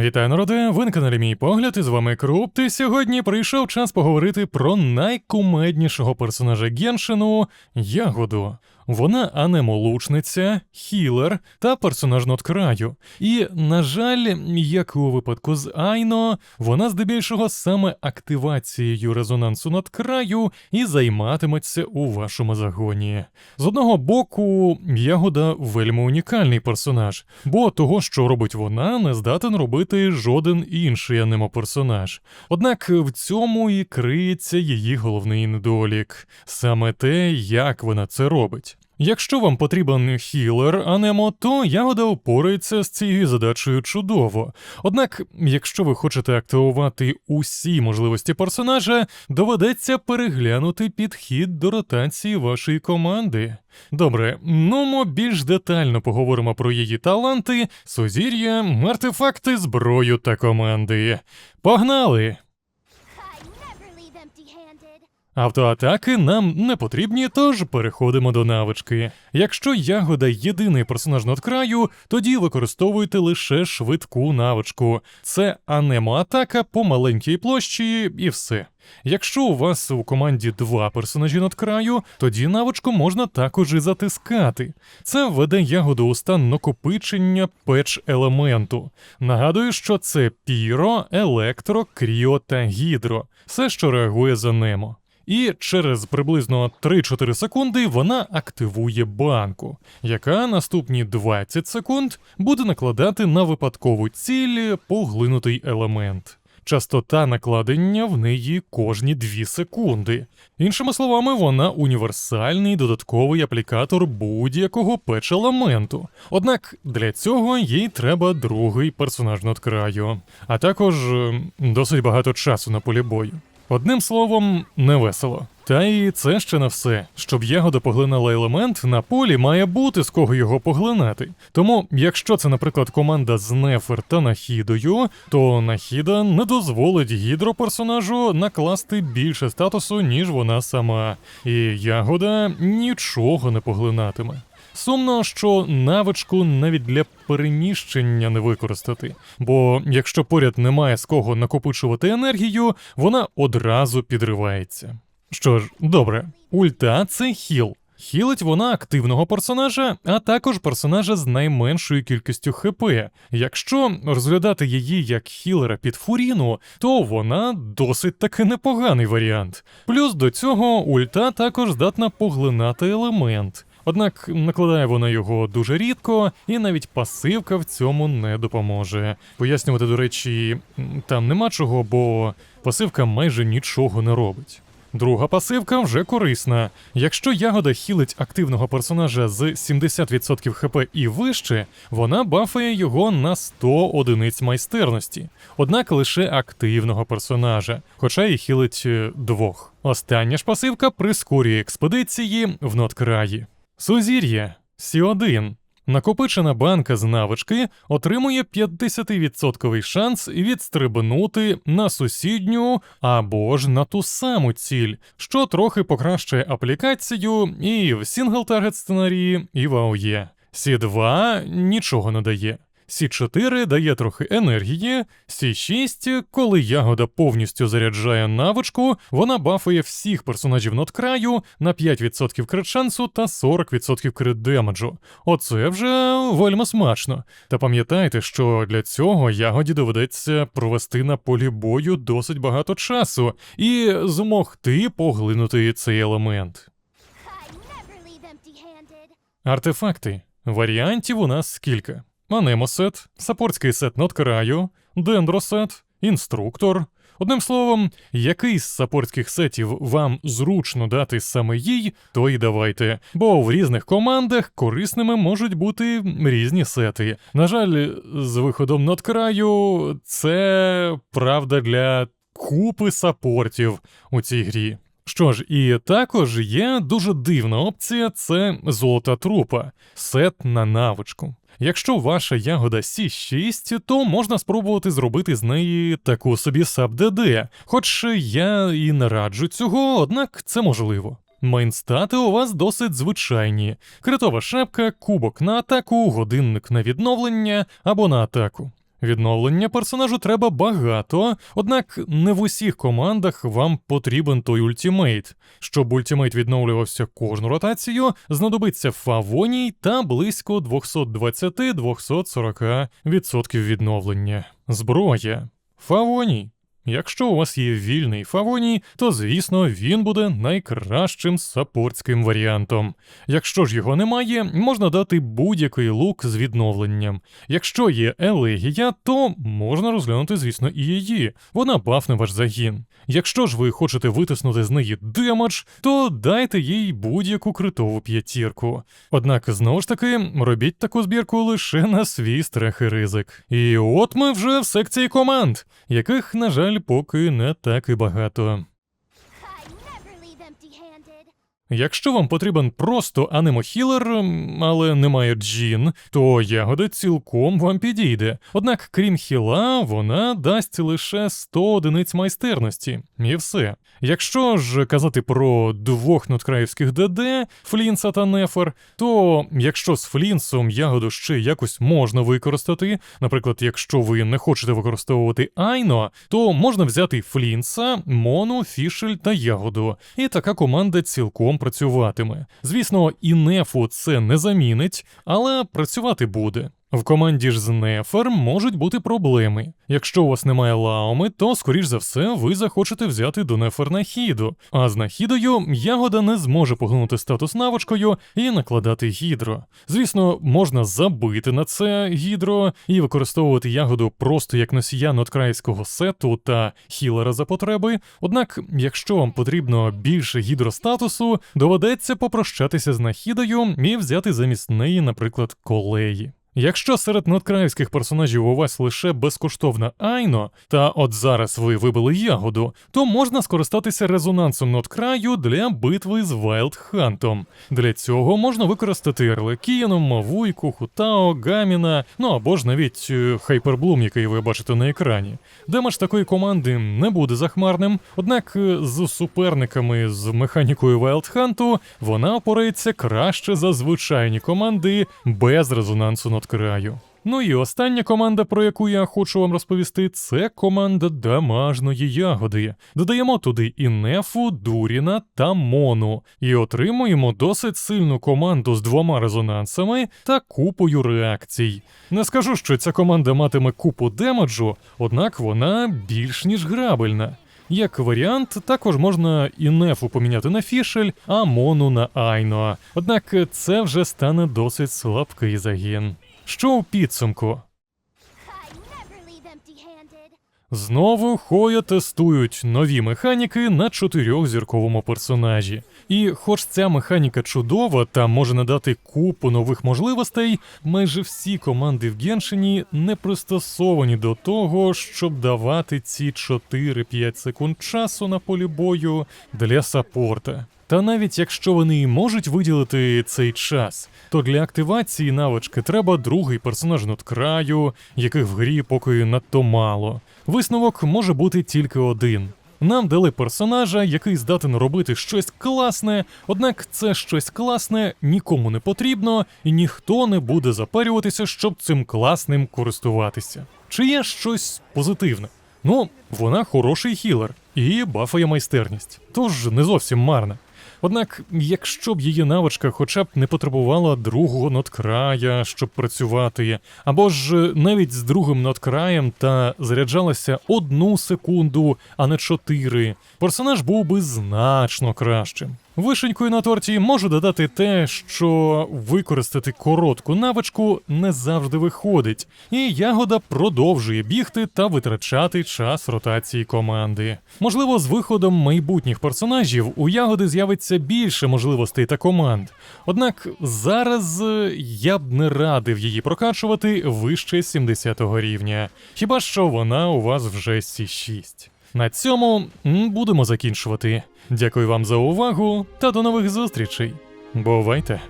Вітаю, народи! Ви на каналі Мій Погляд, і з вами Круп. І сьогодні прийшов час поговорити про найкумеднішого персонажа Геншину Ягоду. Вона анемолучниця, хілер та персонаж ноткраю. І, на жаль, як і у випадку з Айно, вона здебільшого саме активацією резонансу ноткраю і займатиметься у вашому загоні. З одного боку, ягода вельми унікальний персонаж, бо того, що робить вона, не здатен робити жоден інший анемо-персонаж. Однак в цьому і криється її головний недолік саме те, як вона це робить. Якщо вам потрібен хілер, а немо, то ягода упорається з цією задачею чудово. Однак, якщо ви хочете активувати усі можливості персонажа, доведеться переглянути підхід до ротації вашої команди. Добре, ну ми більш детально поговоримо про її таланти, сузір'я, артефакти, зброю та команди. Погнали! Автоатаки нам не потрібні, тож переходимо до навички. Якщо ягода єдиний персонаж надкраю, тоді використовуйте лише швидку навичку. Це анемо-атака по маленькій площі і все. Якщо у вас у команді два персонажі надкраю, тоді навичку можна також і затискати. Це введе ягоду у стан накопичення печ елементу. Нагадую, що це піро, електро, кріо та гідро, все, що реагує за немо. І через приблизно 3-4 секунди вона активує банку, яка наступні 20 секунд буде накладати на випадкову ціль поглинутий елемент. Частота накладення в неї кожні 2 секунди. Іншими словами, вона універсальний додатковий аплікатор будь-якого печ-елементу. Однак для цього їй треба другий персонаж надкраю, а також е, досить багато часу на полі бою. Одним словом, невесело. Та і це ще не все. Щоб ягода поглинала елемент, на полі має бути з кого його поглинати. Тому, якщо це, наприклад, команда з Нефер та Нахідою, то Нахіда не дозволить гідроперсонажу накласти більше статусу, ніж вона сама, і ягода нічого не поглинатиме. Сумно, що навичку навіть для переміщення не використати, бо якщо поряд немає з кого накопичувати енергію, вона одразу підривається. Що ж, добре, ульта це хіл. Хілить вона активного персонажа, а також персонажа з найменшою кількістю ХП. Якщо розглядати її як хілера під фуріну, то вона досить таки непоганий варіант. Плюс до цього ульта також здатна поглинати елемент. Однак накладає вона його дуже рідко, і навіть пасивка в цьому не допоможе. Пояснювати, до речі, там нема чого, бо пасивка майже нічого не робить. Друга пасивка вже корисна. Якщо ягода хілить активного персонажа з 70% хп і вище, вона бафає його на 100 одиниць майстерності, однак лише активного персонажа, хоча і хілить е, двох. Остання ж пасивка прискорює експедиції в ноткраї. Сузір'я Сі1. Накопичена банка з навички отримує 50% шанс відстрибнути на сусідню або ж на ту саму ціль, що трохи покращує аплікацію і в сінгл-таргет сценарії, і в АОЄ. Сі2 нічого не дає. Сі4 дає трохи енергії, Сі6, коли ягода повністю заряджає навичку, вона бафує всіх персонажів ноткраю на 5% крит шансу та 40% крит демеджу. Оце вже вельми смачно. Та пам'ятайте, що для цього ягоді доведеться провести на полі бою досить багато часу і змогти поглинути цей елемент. Артефакти. Варіантів у нас кілька: Анемосет, саппортський сет ноткраю, дендросет, інструктор. Одним словом, який з саппортських сетів вам зручно дати саме їй, то й давайте. Бо в різних командах корисними можуть бути різні сети. На жаль, з виходом ноткраю це правда для купи саппортів у цій грі. Що ж, і також є дуже дивна опція це золота трупа, сет на навичку. Якщо ваша ягода Сі6, то можна спробувати зробити з неї таку собі саб-ДД, хоч я і не раджу цього, однак це можливо. Мейнстати у вас досить звичайні: критова шапка, кубок на атаку, годинник на відновлення або на атаку. Відновлення персонажу треба багато, однак не в усіх командах вам потрібен той ультімейт. Щоб ультімейт відновлювався кожну ротацію, знадобиться фавоній та близько 220-240% відновлення. Зброя. Фавоній. Якщо у вас є вільний фавоній, то звісно він буде найкращим саппортським варіантом. Якщо ж його немає, можна дати будь-який лук з відновленням. Якщо є елегія, то можна розглянути, звісно, і її. Вона бафне ваш загін. Якщо ж ви хочете витиснути з неї демедж, то дайте їй будь-яку критову п'ятірку. Однак, знову ж таки, робіть таку збірку лише на свій страх і ризик. І от ми вже в секції команд, яких, на жаль, поки не так і багато. Якщо вам потрібен просто анемохілер, але немає джін, то ягода цілком вам підійде. Однак, крім хіла, вона дасть лише 100 одиниць майстерності, і все. Якщо ж казати про двох ноткраївських ДД, Флінса та Нефер, то якщо з Флінсом ягоду ще якось можна використати, наприклад, якщо ви не хочете використовувати Айно, то можна взяти Флінса, Мону, Фішель та ягоду, і така команда цілком працюватиме. Звісно, і це не замінить, але працювати буде. В команді ж з Нефер можуть бути проблеми. Якщо у вас немає лауми, то, скоріш за все, ви захочете взяти до Нефер Нахіду. А з Нахідою ягода не зможе поглинути статус навичкою і накладати гідро. Звісно, можна забити на це гідро і використовувати ягоду просто як носія ноткраївського сету та хілера за потреби. Однак, якщо вам потрібно більше гідростатусу, доведеться попрощатися з Нахідою і взяти замість неї, наприклад, колеї. Якщо серед надкраївських персонажів у вас лише безкоштовна Айно, та от зараз ви вибили ягоду, то можна скористатися резонансом ноткраю для битви з Вайлдхантом. Для цього можна використати Ерлекіну, Мавуйку, Хутао, Гаміна, ну або ж навіть е, Хайперблум, який ви бачите на екрані. Демедж такої команди не буде захмарним, однак е, з суперниками з механікою Вайлдханту вона опорається краще за звичайні команди без резонансу ноткраю. Ну і остання команда, про яку я хочу вам розповісти, це команда дамажної ягоди. Додаємо туди і Нефу, Дуріна та Мону, і отримуємо досить сильну команду з двома резонансами та купою реакцій. Не скажу, що ця команда матиме купу демеджу, однак вона більш ніж грабельна. Як варіант, також можна і нефу поміняти на фішель, а мону на айно. Однак це вже стане досить слабкий загін. Що у підсумку? Знову Хоя тестують нові механіки на чотирьохзірковому персонажі. І хоч ця механіка чудова та може надати купу нових можливостей, майже всі команди в Геншині не пристосовані до того, щоб давати ці 4-5 секунд часу на полі бою для саппорта. Та навіть якщо вони можуть виділити цей час, то для активації навички треба другий персонаж ноткраю, яких в грі поки надто мало. Висновок може бути тільки один. Нам дали персонажа, який здатен робити щось класне, однак це щось класне нікому не потрібно, і ніхто не буде запарюватися, щоб цим класним користуватися. Чи є щось позитивне? Ну, вона хороший хілер і бафає майстерність, тож не зовсім марна. Однак, якщо б її навичка хоча б не потребувала другого ноткрая, щоб працювати, або ж навіть з другим ноткраєм та заряджалася одну секунду, а не чотири, персонаж був би значно кращим. Вишенькою на торті можу додати те, що використати коротку навичку не завжди виходить, і ягода продовжує бігти та витрачати час ротації команди. Можливо, з виходом майбутніх персонажів у ягоди з'явиться більше можливостей та команд. Однак зараз е, я б не радив її прокачувати вище 70-го рівня, хіба що вона у вас вже Сі6. На цьому будемо закінчувати. Дякую вам за увагу та до нових зустрічей. Бувайте!